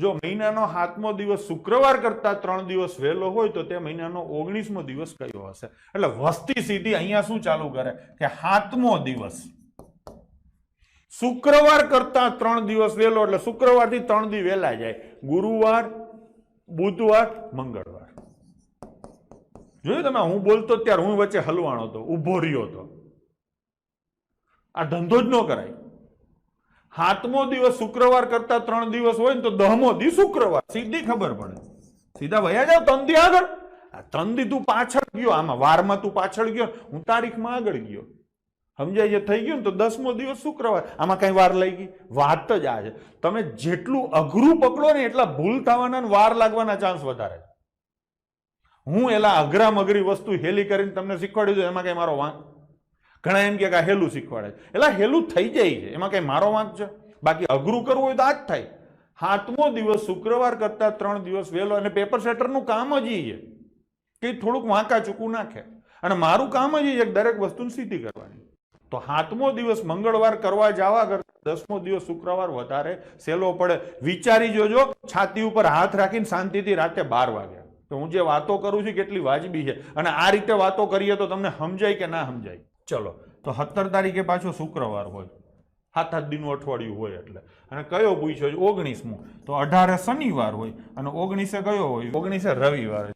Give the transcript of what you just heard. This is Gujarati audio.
જો મહિનાનો સાતમો દિવસ શુક્રવાર કરતા ત્રણ દિવસ વહેલો હોય તો તે મહિનાનો ઓગણીસમો દિવસ કયો હશે? એટલે વસ્તી સીધી અહીંયા શું ચાલુ કરે? કે સાતમો દિવસ. શુક્રવાર કરતા ત્રણ દિવસ વહેલો, એટલે શુક્રવારથી ત્રણ દિવસ વહેલા જાય. ગુરુવાર, બુધવાર, મંગળવાર. જોયું તમે? હું બોલતો ત્યારે હું વચ્ચે હલવાણો હતો, ઊભો રહ્યો હતો. આ ધંધો જ ન કરાય. સાતમો દિવસ શુક્રવાર કરતા ત્રણ દિવસ હોય ને તો દહમો દી શુક્રવાર. સીધી ખબર પડે. સીધા વયા જાવ ત્રણ દી આગળ? આ ત્રણ દી તું પાછળ ગયો. આમાં વારમાં તું પાછળ ગયો. હું તારીખમાં આગળ ગયો. સમજાય છે? થઈ ગયું ને તો દસમો દિવસ શુક્રવાર. આમાં કઈ વાર લઈ ગઈ વાત જ આ છે. તમે જેટલું અઘરું પકડો ને એટલા ભૂલ થવાના ને વાર લાગવાના ચાન્સ વધારે હું એલા અઘરામ અઘરી વસ્તુ હેલી કરીને તમને શીખવાડી દઉં એમાં કઈ મારો વાંક? ઘણા એમ કે હેલું શીખવાડે છે. એટલે હેલું થઈ જાય છે. એમાં કંઈ મારો વાંક છે? બાકી અઘરું કરવું હોય તો આ જ થાય. સાતમો દિવસ શુક્રવાર કરતાં ત્રણ દિવસ વહેલો અને પેપર સેટરનું કામ જ એ કે થોડુંક વાંકા ચૂકવું નાખે. અને મારું કામ જ એ દરેક વસ્તુની સીધી કરવાની. તો સાતમો દિવસ મંગળવાર કરવા જવા કરતા દસમો દિવસ શુક્રવાર વધારે સહેલો પડે. વિચારી જોજો, છાતી ઉપર હાથ રાખીને શાંતિથી રાતે બાર વાગ્યા. તો હું જે વાતો કરું છું કેટલી વાજબી છે. અને આ રીતે વાતો કરીએ તો તમને સમજાય કે ના સમજાય? ચલો. તો સત્તર તારીખે પાછો શુક્રવાર હોય. સાત આઠ દિનનું અઠવાડિયું હોય એટલે. અને કયો પૂછ્યો છે? ઓગણીસમો. તો અઢારે શનિવાર હોય અને ઓગણીસે કયો હોય? ઓગણીસે રવિવાર. હોય